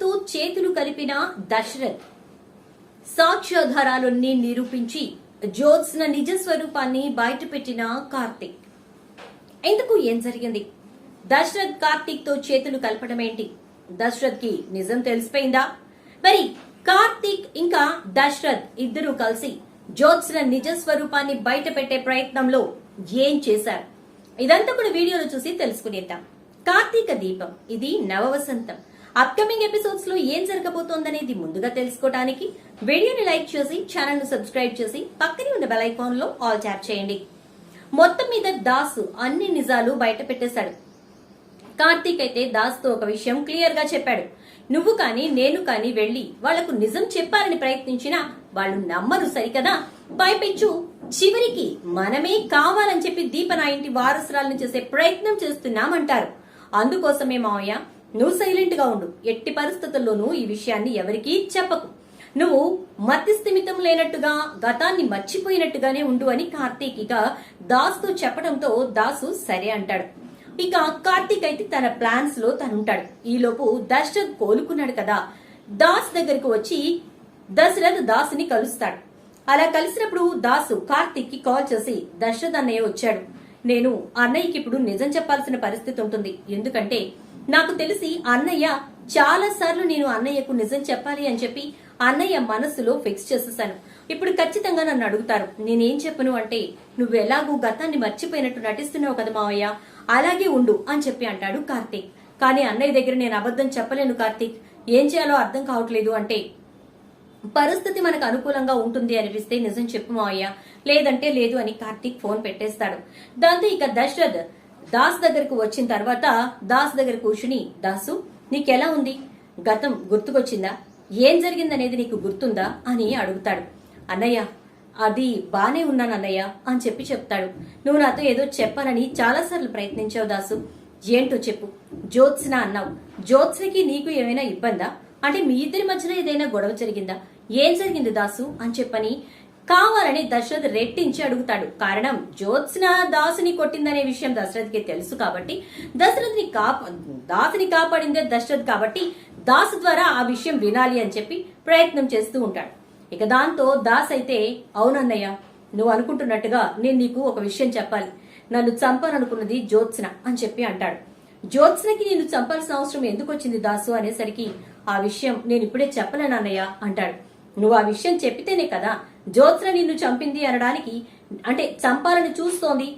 తో చేతులు కలిపిన దశరథ్. సాక్ష్యాధారాలన్నీ నిరూపించి జ్యోత్స్న నిజ స్వరూపాన్ని బయటపెట్టిన కార్తిక్. ఎందుకు ఏం జరిగింది? దశరథ్ కార్తిక్తో చేతులు కలపడం ఏంటి? దశరథ్కి నిజం తెలిసిపోయిందా? మరి కార్తీక్ ఇంకా దశరథ్ ఇద్దరూ కలిసి జ్యోత్స్న నిజ స్వరూపాన్ని బయట పెట్టే ప్రయత్నంలో ఏం చేశారు? ఇదంతా కూడా వీడియోలో చూసి తెలుసుకునేద్దాం. కార్తీక దీపం ఇది నవవసంతం. అప్కమింగ్ ఎపిసోడ్స్లో ఏం జరగబోతోందనేది ముందుగా తెలుసుకోవడానికి వీడియోని లైక్ చేసి ఛానల్ను సబ్స్క్రైబ్ చేసి పక్కనే ఉన్న బెల్ ఐకాన్లో ఆల్ ట్యాప్ చేయండి. మొత్తం మీద దాసు అన్ని నిజాలు బయట పెట్టేశాడు కార్తీక్ అయితే దాస్తో ఒక విషయం క్లియర్గా చెప్పాడు. నువ్వు కానీ నేను కానీ వెళ్ళి వాళ్ళకు నిజం చెప్పాలని ప్రయత్నించినా వాళ్ళు నమ్మరు సరికదా? భయపెచ్చు. చివరికి మనమే కావాలని చెప్పి దీపన ఇంటి వారసురాలను చేసే ప్రయత్నం చేస్తున్నామంటారు. అందుకోసమే మావయ్య నువ్వు సైలెంట్గా ఉండు. ఎట్టి పరిస్థితుల్లోనూ ఈ విషయాన్ని ఎవరికీ చెప్పకు. నువ్వు మతి స్థిమితం లేనట్టుగా గతాన్ని మర్చిపోయినట్టుగానే ఉండు అని కార్తీక్ ఇక దాస్తో చెప్పడంతో దాసు సరే అంటాడు. ఇక కార్తీక్ అయితే తన ప్లాన్స్లో తనుంటాడు. ఈలోపు దశరథ్ కోలుకున్నాడు కదా. దాస్ దగ్గరకు వచ్చి దశరథ్ దాసుని కలుస్తాడు. అలా కలిసినప్పుడు దాసు కార్తీక్కి కాల్ చేసి దశరథ్ అన్నయ్య వచ్చాడు. నేను అన్నయ్యకి ఇప్పుడు నిజం చెప్పాల్సిన పరిస్థితి ఉంటుంది. ఎందుకంటే నాకు తెలిసి అన్నయ్య చాలా సార్లు నేను అన్నయ్యకు నిజం చెప్పాలి అని చెప్పి అన్నయ్య మనసులో ఫిక్స్ చేసేసాను. ఇప్పుడు ఖచ్చితంగా నన్ను అడుగుతారు నేనేం చెప్పను? అంటే నువ్వు ఎలాగూ గతాన్ని మర్చిపోయినట్టు నటిస్తున్నావు కదా మావయ్య అలాగే ఉండు అని చెప్పి అంటాడు కార్తీక్. కానీ అన్నయ్య దగ్గర నేను అబద్ధం చెప్పలేను కార్తీక్. ఏం చేయాలో అర్థం కావట్లేదు అంటే పరిస్థితి మనకు అనుకూలంగా ఉంటుంది అనిపిస్తే నిజం చెప్పు మావయ్య లేదంటే లేదు అని కార్తీక్ ఫోన్ పెట్టేస్తాడు. దాంతో ఇక దశరథ్ దాస్ దగ్గరకు వచ్చిన తర్వాత దాస్ దగ్గర కూర్చుని దాసు నీకెలా ఉంది? గతం గుర్తుకొచ్చిందా? ఏం జరిగిందనేది నీకు గుర్తుందా? అని అడుగుతాడు. అన్నయ్య అది బానే ఉన్నాను అన్నయ్య అని చెప్పి చెప్తాడు. నువ్వు నాతో ఏదో చెప్పాలని చాలాసార్లు ప్రయత్నించావు దాసు. ఏంటో చెప్పు. జ్యోత్స్న అన్నావు. జ్యోత్స్నకి నీకు ఏమైనా ఇబ్బందా? అంటే మీ ఇద్దరి మధ్యన ఏదైనా గొడవ జరిగిందా? ఏం జరిగింది దాసు? అని చెప్పని కావాలని దశరథ్ రెట్టించి అడుగుతాడు. కారణం జ్యోత్స్న దాసుని కొట్టిందనే విషయం దశరథ్కి తెలుసు కాబట్టి దశరథ్ని కాప దాసుని కాపాడిందే దశరథ్ కాబట్టి దాసు ద్వారా ఆ విషయం వినాలి అని చెప్పి ప్రయత్నం చేస్తూ ఉంటాడు. ఇక దాంతో దాస్ అయితే అవునన్నయ్య నువ్వు అనుకుంటున్నట్టుగా నేను నీకు ఒక విషయం చెప్పాలి. నన్ను చంపాలనుకున్నది జ్యోత్స్న అని చెప్పి అంటాడు. జ్యోత్స్నకి నేను చంపాల్సిన అవసరం ఎందుకు వచ్చింది దాసు అనేసరికి ఆ విషయం నేను ఇప్పుడే చెప్పలేనన్నయ్య అంటాడు. నువ్వు ఆ విషయం చెప్పితేనే కదా జ్యోత్స్న నిన్ను చంపింది అనడానికి అంటే చంపాలని చూస్తోంది.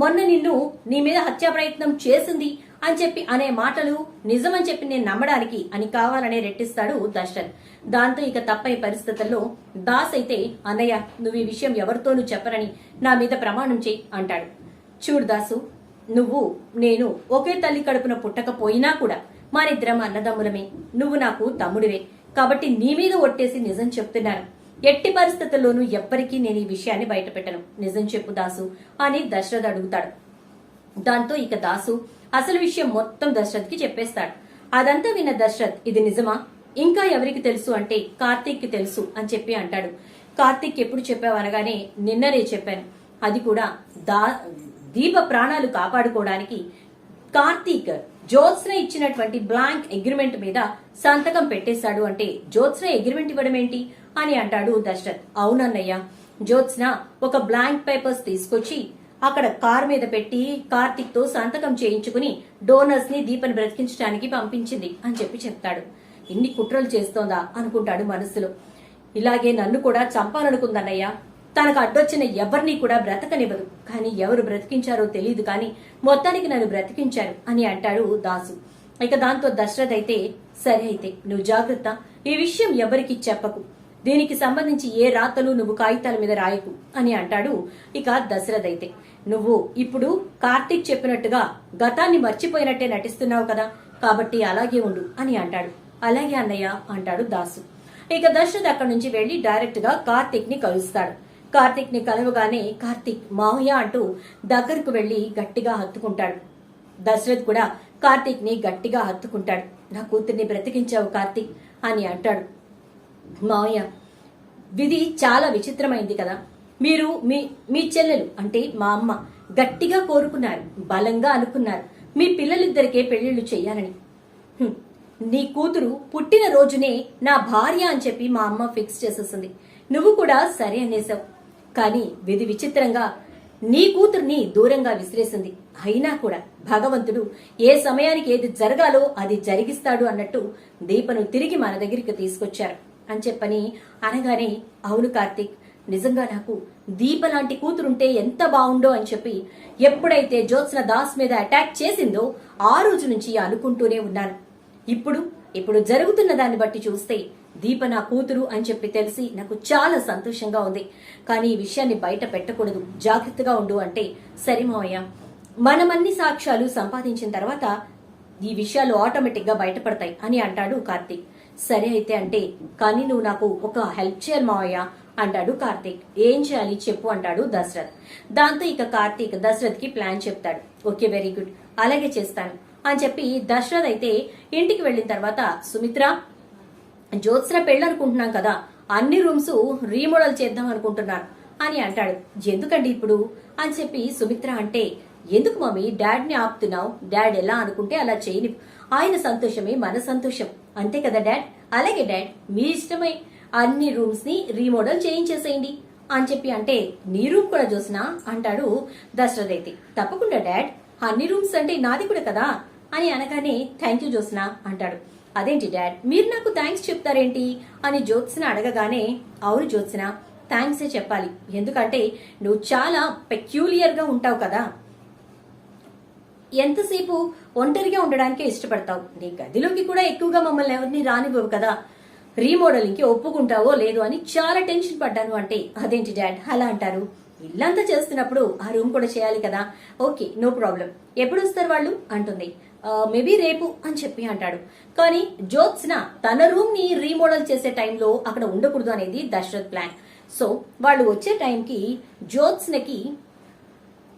మొన్న నిన్ను నీ మీద హత్యా ప్రయత్నం చేసింది అని చెప్పి అనే మాటలు నిజమని చెప్పి నేను నమ్మడానికి అని కావాలనే రెట్టిస్తాడు దర్శన్. దాంతో ఇక తప్పని పరిస్థితుల్లో దాస్ అయితే అన్నయ్య నువ్వు ఈ విషయం ఎవరితోనూ చెప్పరని నా మీద ప్రమాణం చేయి అంటాడు. చూడు దాసు నువ్వు నేను ఒకే తల్లి కడుపున పుట్టకపోయినా కూడా మరిద్దరం అన్నదమ్ములమే. నువ్వు నాకు తమ్ముడివే. కాబట్టి నీ మీద ఒట్టేసి నిజం చెప్తున్నాను. ఎట్టి పరిస్థితుల్లోనూ ఎవ్వరికీ నేను ఈ విషయాన్ని బయటపెట్టను. నిజం చెప్పు దాసు అని దశరథ్ అడుగుతాడు. దాంతో ఇక దాసు అసలు విషయం మొత్తం దశరథ్కి చెప్పేస్తాడు. అదంతా విన్న దశరథ్ ఇది నిజమా? ఇంకా ఎవరికి తెలుసు అంటే కార్తీక్కి తెలుసు అని చెప్పి అంటాడు. కార్తీక్ ఎప్పుడు చెప్పావు అనగానే నిన్ననే చెప్పాను. అది కూడా దా దీప ప్రాణాలు కాపాడుకోవడానికి కార్తీక్ జ్యోత్స్న ఇచ్చినటువంటి బ్లాంక్ అగ్రిమెంట్ మీద సంతకం పెట్టేశాడు అంటే జ్యోత్స్న అగ్రిమెంట్ ఇవ్వడం ఏంటి అని అంటాడు దశరథ్. అవునన్నయ్య జ్యోత్స్న ఒక బ్లాంక్ పేపర్స్ తీసుకొచ్చి అక్కడ కార్ మీద పెట్టి కార్తిక్తో సంతకం చేయించుకుని డోనర్స్ని దీపని బ్రతికించడానికి పంపించింది అని చెప్పి చెప్తాడు. ఇన్ని కుట్రలు చేస్తోందా అనుకుంటాడు మనసులో ఇలాగే నన్ను కూడా చంపాలనుకుందన్నయ్య. తనకు అడ్డొచ్చిన ఎవరిని కూడా బ్రతకనివ్వదు. కానీ ఎవరు బ్రతికించారో తెలియదు కానీ మొత్తానికి నన్ను బ్రతికించారు అని అంటాడు దాసు. ఇక దాంతో దశరథ్ అయితే సరే అయితే నువ్వు జాగ్రత్త. ఈ విషయం ఎవరికి చెప్పకు. దీనికి సంబంధించి ఏ రాతలు నువ్వు కాగితాల మీద రాయకు అని అంటాడు ఇక దశరథ్ అయితే. నువ్వు ఇప్పుడు కార్తీక్ చెప్పినట్టుగా గతాన్ని మర్చిపోయినట్టే నటిస్తున్నావు కదా కాబట్టి అలాగే ఉండు అని అంటాడు. అలాగే అన్నయ్య అంటాడు దాసు. ఇక దశరథ్ అక్కడి నుంచి వెళ్ళి డైరెక్ట్గా కార్తీక్ని కలుస్తాడు. కార్తీక్ని కలవగానే కార్తీక్ మావయ్య అంటూ దగ్గరకు వెళ్ళి గట్టిగా హత్తుకుంటాడు. దశరథ్ కూడా కార్తీక్ని గట్టిగా హత్తుకుంటాడు. నా కూతుర్ని బ్రతికించావు కార్తీక్ అని అంటాడు. మావయ్య విధి చాలా విచిత్రమైంది కదా. మీరు మీ మీ చెల్లెలు అంటే మా అమ్మ గట్టిగా కోరుకున్నారు బలంగా అనుకున్నారు. మీ పిల్లలిద్దరికే పెళ్ళిళ్ళు చెయ్యాలని. నీ కూతురు పుట్టిన రోజునే నా భార్య అని చెప్పి మా అమ్మ ఫిక్స్ చేసేసింది. నువ్వు కూడా సరే అనేసావు. కానీ విధి విచిత్రంగా నీ కూతుర్ని దూరంగా విసిరేసింది. అయినా కూడా భగవంతుడు ఏ సమయానికి ఏది జరగాలో అది జరిగిస్తాడు అన్నట్టు దీపను తిరిగి మన దగ్గరికి తీసుకొచ్చారు. అని చెప్పని అనగానే అవును కార్తీక్ నిజంగా నాకు దీప లాంటి కూతురుంటే ఎంత బాగుండో అని చెప్పి ఎప్పుడైతే జ్యోత్స్న దాస్ మీద అటాక్ చేసిందో ఆ రోజు నుంచి అనుకుంటూనే ఉన్నాను. ఇప్పుడు ఇప్పుడు జరుగుతున్న దాన్ని బట్టి చూస్తే దీప నా కూతురు అని చెప్పి తెలిసి నాకు చాలా సంతోషంగా ఉంది. కానీ ఈ విషయాన్ని బయట పెట్టకూడదు. జాగ్రత్తగా ఉండు అంటే సరే మావయ్య మనమన్ని సాక్ష్యాలు సంపాదించిన తర్వాత ఈ విషయాలు ఆటోమేటిక్గా బయటపడతాయి అని అంటాడు కార్తీక్. సరే అయితే అంటే కానీ నువ్వు నాకు ఒక హెల్ప్ చేయాలి మావయ్య అంటాడు కార్తీక్. ఏం చేయాలి చెప్పు అంటాడు దశరథ్. దాంతో ఇక కార్తీక్ దశరథ్కి ప్లాన్ చెప్తాడు. Okay very good. అలాగే చేస్తాను అని చెప్పి దశరథ్ అయితే ఇంటికి వెళ్ళిన తర్వాత సుమిత్ర జ్యోత్స్న పెళ్ళి అనుకుంటున్నాం కదా అన్ని రూమ్స్ రీమోడల్ చేద్దాం అనుకుంటున్నాను అని అంటాడు. ఎందుకండి ఇప్పుడు? అని చెప్పి సుమిత్ర అంటే ఎందుకు మమ్మీ డాడ్ని ఆపుతున్నావు? డాడ్ ఎలా అనుకుంటే అలా చేయని ఆయన సంతోషమే మన సంతోషం. అంతే కదా డాడ్? అలాగే డాడ్ మీ ఇష్టమే. అన్ని రూమ్స్ని రీమోడల్ చేయించేసేయండి. అని చెప్పి అంటే నీ రూమ్ కూడా చూసినా అంటాడు దశరథ్ అయితే తప్పకుండా డాడ్ అన్ని రూమ్స్ అంటే నాది కూడా కదా? అని అనగానే థ్యాంక్ యూ జోస్నా అంటాడు. అదేంటి డాడ్? మీరు నాకు థ్యాంక్స్ చెప్తారేంటి? అని జ్యోత్స్న అడగగానే అవును జ్యోత్స్న థ్యాంక్సే చెప్పాలి. ఎందుకంటే నువ్వు చాలా పెక్యూలియర్గా ఉంటావు కదా. ఎంతసేపు ఒంటరిగా ఉండడానికే ఇష్టపడతావు. నీ గదిలోకి కూడా ఎక్కువగా మమ్మల్ని ఎవరిని రానివ్వవు కదా. రీమోడలింగ్కి ఒప్పుకుంటావో లేదో అని చాలా టెన్షన్ పడ్డాను అంటే అదేంటి డాడ్? అలా అంటారు. ఇల్లంతా చేస్తున్నప్పుడు ఆ రూమ్ కూడా చేయాలి కదా. Okay no problem. ఎప్పుడు వస్తారు వాళ్ళు? అంటుంది. మేబీ రేపు అని చెప్పి అంటాడు. కానీ జ్యోత్స్న తన రూమ్ని రీమోడల్ చేసే టైంలో అక్కడ ఉండకూడదు అనేది దశరథ్ ప్లాన్. సో వాళ్ళు వచ్చే టైంకి జ్యోత్స్నకి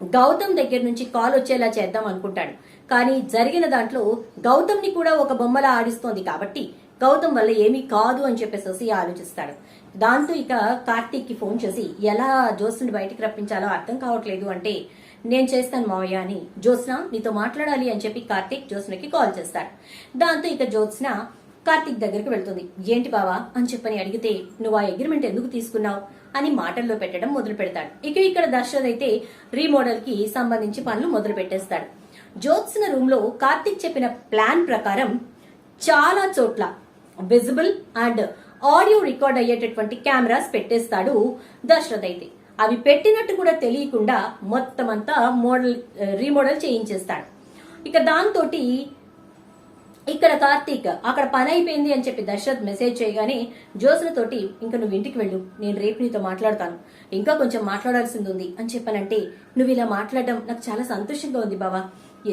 గౌతమ్ దగ్గర నుంచి కాల్ వచ్చేలా చేద్దాం అనుకుంటాడు. కానీ జరిగిన దాంట్లో గౌతమ్ని కూడా ఒక బొమ్మలా ఆడిస్తోంది కాబట్టి గౌతమ్ వల్ల ఏమీ కాదు అని చెప్పేసి ఆలోచిస్తాడు. దాంతో ఇక కార్తీక్కి ఫోన్ చేసి ఎలా జోస్ను బయటికి రప్పించాలో అర్థం కావట్లేదు అంటే నేను చేస్తాను మావయ్య అని. జ్యోత్స్న నీతో మాట్లాడాలి అని చెప్పి కార్తీక్ జ్యోత్స్నకి కాల్ చేస్తాడు. దాంతో ఇక జ్యోత్స్న కార్తీక్ దగ్గరికి వెళ్తుంది. ఏంటి బావా అని చెప్పని అడిగితే నువ్వు ఆ అగ్రిమెంట్ ఎందుకు తీసుకున్నావు అని మాటల్లో పెట్టడం మొదలు పెడతాడు. ఇక ఇక్కడ దర్శన్ అయితే రీమోడల్కి సంబంధించి పనులు మొదలు పెట్టేస్తాడు. జ్యోత్స్న రూమ్లో కార్తీక్ చెప్పిన ప్లాన్ ప్రకారం చాలా చోట్ల విజిబుల్ అండ్ ఆడియో రికార్డ్ అయ్యేటటువంటి కెమెరాస్ పెట్టేస్తాడు దశరథ్ అయితే. అవి పెట్టినట్టు కూడా తెలియకుండా మొత్తం అంతా మోడల్ రీమోడల్ చేయించేస్తాడు. ఇక దాంతో ఇక్కడ కార్తీక్ అక్కడ పని అయిపోయింది అని చెప్పి దశరథ్ మెసేజ్ చేయగానే జ్యోత్స్న తోటి ఇంకా నువ్వు ఇంటికి వెళ్ళు నేను రేపు నీతో మాట్లాడతాను. ఇంకా కొంచెం మాట్లాడాల్సింది ఉంది అని చెప్పానంటే నువ్వు ఇలా మాట్లాడడం నాకు చాలా సంతోషంగా ఉంది బావా.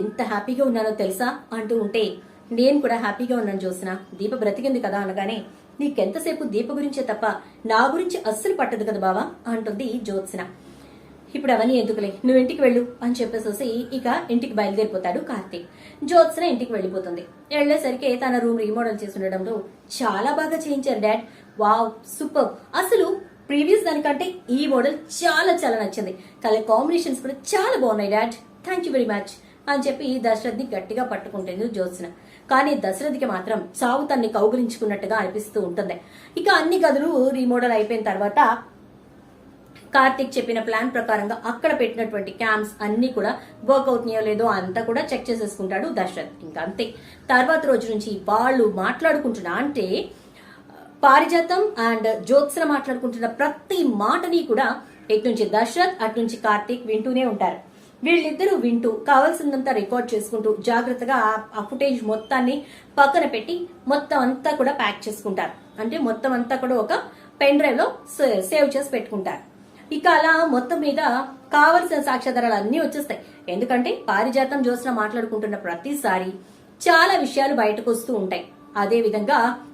ఎంత హ్యాపీగా ఉన్నానో తెలుసా? అంటూ ఉంటే నేను కూడా హ్యాపీగా ఉన్నాను జ్యోత్స్న. దీప బ్రతికింది కదా అనగానే నీకెంతసేపు దీప గురించే తప్ప నా గురించి అస్సలు పట్టదు కదా బావా అంటుంది జ్యోత్స్న. ఇప్పుడు అవన్నీ ఎందుకులే? నువ్వు ఇంటికి వెళ్ళు అని చెప్పేసి ఇక ఇంటికి బయలుదేరిపోతాడు కార్తీక్. జ్యోత్స్న ఇంటికి వెళ్ళిపోతుంది. వెళ్ళేసరికి తన రూమ్ రీమోడల్ చేసి ఉండడంలో చాలా బాగా చేయించారు డాడ్. Wow super. అసలు ప్రీవియస్ దానికంటే ఈ మోడల్ చాలా చాలా నచ్చింది. కలర్ కాంబినేషన్స్ కూడా చాలా బాగున్నాయి dad. Thank you very much అని చెప్పి దశరథ్ని గట్టిగా పట్టుకుంటుంది జ్యోత్స్న. కానీ దశరథికి మాత్రం చావు తన్ని కౌగులించుకున్నట్టుగా అనిపిస్తూ ఉంటుంది. ఇక అన్ని గదులు రీమోడల్ అయిపోయిన తర్వాత కార్తిక్ చెప్పిన ప్లాన్ ప్రకారంగా అక్కడ పెట్టినటువంటి క్యాంప్స్ అన్ని కూడా వర్క్ అవుతున్నాయో లేదో అంతా కూడా చెక్ చేసేసుకుంటాడు దశరథ్. ఇంకా అంతే. తర్వాత రోజు నుంచి వాళ్ళు మాట్లాడుకుంటున్నా అంటే పారిజాతం అండ్ జ్యోత్స్న మాట్లాడుకుంటున్న ప్రతి మాటని కూడా ఇటు నుంచి దశరథ్ అటు నుంచి కార్తీక్ వింటూనే ఉంటారు. వీళ్ళిద్దరూ వింటూ కావాల్సిందంతా రికార్డ్ చేసుకుంటూ జాగ్రత్తగా ఆ- ఫుటేజ్ మొత్తాన్ని పక్కన పెట్టి మొత్తం అంతా కూడా ప్యాక్ చేసుకుంటారు. అంటే మొత్తం అంతా కూడా ఒక పెన్ డ్రైవ్లో సే- సేవ్ చేసి పెట్టుకుంటారు. ఇక అలా మొత్తం మీద కావలసిన సాక్ష్యాధారాలు అన్ని వచ్చేస్తాయి. ఎందుకంటే పారిజాతం జ్యోత్స్న మాట్లాడుకుంటున్న ప్రతిసారి చాలా విషయాలు బయటకు వస్తూ ఉంటాయి. అదే విధంగా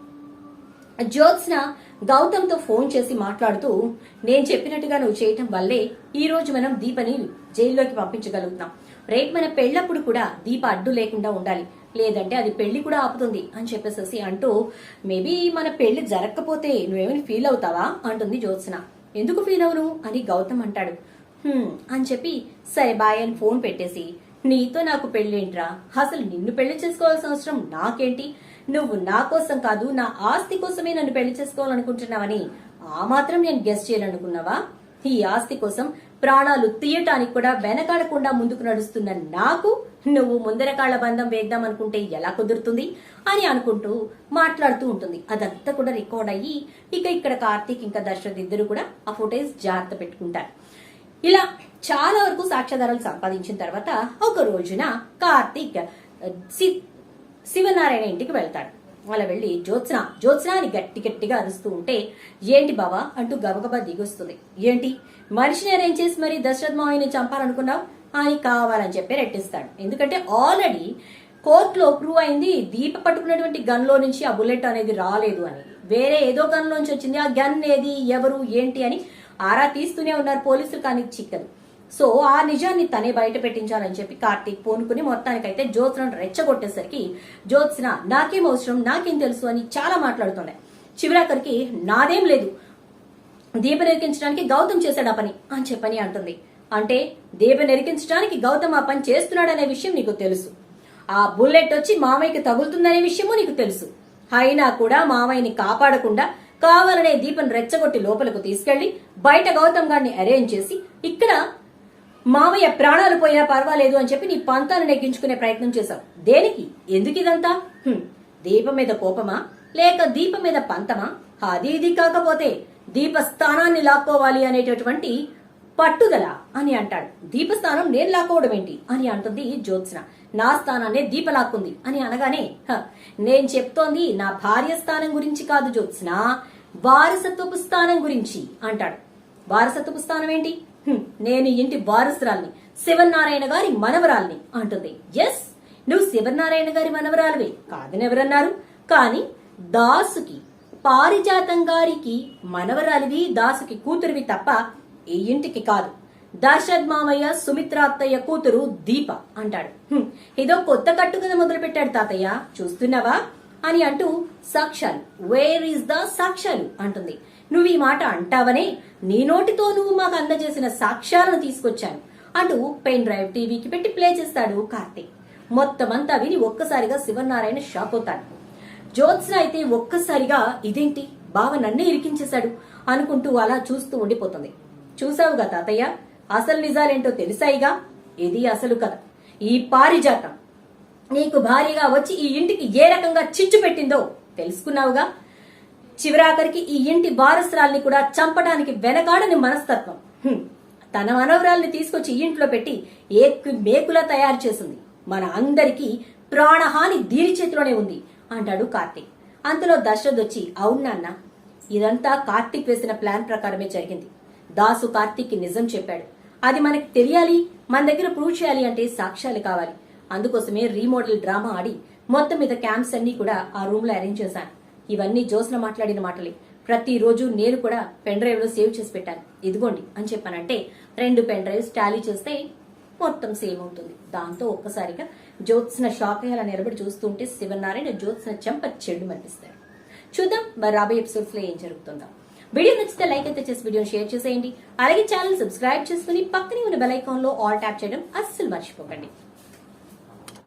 జ్యోత్స్న గౌతమ్తో ఫోన్ చేసి మాట్లాడుతూ నేను చెప్పినట్టుగా నువ్వు చేయటం వల్లే ఈ రోజు మనం దీపని జైల్లోకి పంపించగలుగుతున్నాం రేపు మన పెళ్ళప్పుడు కూడా దీప అడ్డు లేకుండా ఉండాలి. లేదంటే అది పెళ్ళి కూడా ఆపుతుంది అని చెప్పేసి అంటూ మేబీ మన పెళ్ళి జరగకపోతే నువ్వేమైనా ఫీల్ అవుతావా? అంటుంది జ్యోత్స్న. ఎందుకు ఫీల్ అవును? అని గౌతమ్ అంటాడు. అని చెప్పి సరే బాయ్ అని ఫోన్ పెట్టేసి నీతో నాకు పెళ్ళేంట్రా? అసలు నిన్ను పెళ్ళి చేసుకోవాల్సిన అవసరం నాకేంటి? నువ్వు నా కోసం కాదు నా ఆస్తి కోసమే నన్ను పెళ్ళి చేసుకోవాలనుకుంటున్నావని. ఆ మాత్రం నేను గెస్ట్ చేయాలనుకున్నావా? ఈ ఆస్తి కోసం ప్రాణాలు తీయటానికి కూడా వెనకాడకుండా ముందుకు నడుస్తున్న నాకు నువ్వు ముందరకాళ్ళ బంధం వేద్దాం అనుకుంటే ఎలా కుదురుతుంది అని అనుకుంటూ మాట్లాడుతూ ఉంటుంది. అదంతా కూడా రికార్డ్ అయ్యి ఇక ఇక్కడ కార్తీక్ ఇంకా దశరథ్ ఇద్దరు కూడా ఆ ఫోటేజ్ జాగ్రత్త పెట్టుకుంటారు. ఇలా చాలా వరకు సాక్ష్యాధారాలు సంపాదించిన తర్వాత ఒక రోజున కార్తీక్ శివనారాయణ ఇంటికి వెళ్తాడు. అలా వెళ్ళి జ్యోత్స్న జ్యోత్స్న అని గట్టి గట్టిగా అరుస్తూ ఉంటే ఏంటి బావా? అంటూ గబగబా దిగొస్తుంది. ఏంటి? మనిషిని అరేంజ్ చేసి మరి దశరథ్ మావయ్యని చంపాలనుకున్నావు? అని కావాలని చెప్పి రెట్టిస్తాడు. ఎందుకంటే ఆల్రెడీ కోర్టులో ప్రూవ్ అయింది దీప పట్టుకున్నటువంటి గన్లో నుంచి ఆ బుల్లెట్ అనేది రాలేదు అని. వేరే ఏదో గన్లోంచి వచ్చింది. ఆ గన్ ఏది? ఎవరు? ఏంటి? అని ఆరా తీస్తూనే ఉన్నారు పోలీసులు కానీ చిక్కదు. సో ఆ నిజాన్ని తనే బయట పెట్టించాలని చెప్పి కార్తీక్ పూనుకుని మొత్తానికైతే జ్యోత్స్నను రెచ్చగొట్టేసరికి జ్యోత్స్న నాకేం అవసరం? నాకేం తెలుసు? అని చాలా మాట్లాడుతుండే. చివరాఖరికి నాదేం లేదు. దీప నెరికించడానికి గౌతమ్ చేశాడు ఆ పని. అని చెప్పని అంటుంది. అంటే దీప నెరికించడానికి గౌతమ్ ఆ పని చేస్తున్నాడనే విషయం నీకు తెలుసు. ఆ బుల్లెట్ వచ్చి మామయ్యకి తగులుతుందనే విషయము నీకు తెలుసు. అయినా కూడా మామయ్యని కాపాడకుండా కావాలనే దీపం రెచ్చగొట్టి లోపలకు తీసుకెళ్ళి బయట గౌతమ్ గారిని అరేంజ్ చేసి ఇక్కడ మామయ్య ప్రాణాలు పోయినా పర్వాలేదు అని చెప్పి నీ పంతాను నెగ్గించుకునే ప్రయత్నం చేశావు. దేనికి? ఎందుకు ఇదంతా? దీపం మీద కోపమా? లేక దీపం మీద పంతమా? అది ఇది కాకపోతే దీపస్థానాన్ని లాక్కోవాలి అనేటటువంటి పట్టుదల అని అంటాడు. దీపస్థానం నేను లాక్కోవడం ఏంటి? అని అంటుంది జ్యోత్స్న. నా స్థానాన్నే దీప లాక్కుంది అని అనగానే "హ, నేను చెప్తోంది నా భార్య స్థానం గురించి కాదు జ్యోత్స్న. వారసత్వపు స్థానం గురించి అంటాడు. వారసత్వపు స్థానం ఏంటి? నేను ఇంటి వారసురాల్ని శివనారాయణ గారి మనవరాల్ని అంటుంది. ఎస్ నువ్వు శివనారాయణ గారి మనవరాలివే కాదని ఎవరన్నారు? కానీ దాసుకి పారిజాతం గారికి మనవరాలివి దాసుకి కూతురివి తప్ప ఈ ఇంటికి కాదు. దశరథ్ మామయ్య సుమిత్ర అత్తయ్య కూతురు దీప అంటాడు. ఏదో ఇదో కొత్త కట్టు కదా మొదలు పెట్టాడు తాతయ్య. చూస్తున్నావా? అని అంటూ సాక్ష్యాలు. వేర్ ఈస్ ద సాక్ష్యాలు? అంటుంది. నువ్వు ఈ మాట అంటావనే నీ నోటితో నువ్వు మాకు అందజేసిన సాక్ష్యాలను తీసుకొచ్చాను. అంటూ పెన్ డ్రైవ్ టీవీకి పెట్టి ప్లే చేస్తాడు కార్తీక్. మొత్తం అంతా విని ఒక్కసారిగా శివనారాయణ షాక్ అవుతాడు. జ్యోత్స్న అయితే ఒక్కసారిగా ఇదేంటి? బావ నన్నే ఇరికించేశాడు అనుకుంటూ అలా చూస్తూ ఉండిపోతుంది. చూసావుగా తాతయ్య? అసలు నిజాలేంటో తెలిసాయిగా ఇది అసలు కథ. ఈ పారిజాతం. నీకు భారీగా వచ్చి ఈ ఇంటికి ఏ రకంగా చిచ్చు పెట్టిందో తెలుసుకున్నావుగా? చివరాఖరికి ఈ ఇంటి వారసురాల్ని కూడా చంపడానికి వెనకాడని మనస్తత్వం. తన మనవరాల్ని తీసుకొచ్చి ఇంట్లో పెట్టి ఏకు మేకులా తయారు చేసింది. మన అందరికీ ప్రాణహాని దీని చేతిలోనే ఉంది అంటాడు కార్తీక్. అంతలో దశరథ్ వచ్చి అవును నాన్న ఇదంతా కార్తీక్ వేసిన ప్లాన్ ప్రకారమే జరిగింది. దాసు కార్తీక్ నిజం చెప్పాడు. అది మనకి తెలియాలి మన దగ్గర ప్రూవ్ చేయాలి అంటే సాక్ష్యాలు కావాలి. అందుకోసమే రీమోడల్ డ్రామా ఆడి మొత్తం మీద క్యాంప్స్ అన్ని కూడా ఆ రూమ్లో అరేంజ్ చేశాను. ఇవన్నీ జోస్న మాట్లాడిన మాటలే. ప్రతిరోజు నేను కూడా పెన్ డ్రైవ్లో సేవ్ చేసి పెట్టాను. ఇదిగోండి అని చెప్పానంటే రెండు పెన్ డ్రైవ్స్ టాలీ చేస్తే మొత్తం సేమ్ అవుతుంది. దాంతో ఒక్కసారిగా జ్యోత్స్న షాక్ అయ్యేలా నిలబడి చూస్తుంటే శివనారాయణ జ్యోత్స్న చెంప చెడు అనిపిస్తాడు చూద్దాం మరి రాబోయే ఎపిసోడ్స్లో ఏం జరుగుతుందో. వీడియో నచ్చితే లైక్ అయితే చేసి వీడియోని షేర్ చేసేయండి. అలాగే ఛానల్ సబ్స్క్రైబ్ చేసుకుని పక్కనే ఉన్న బెల్ ఐకాన్లో ఆల్ ట్యాప్ చేయడం అస్సలు మర్చిపోకండి.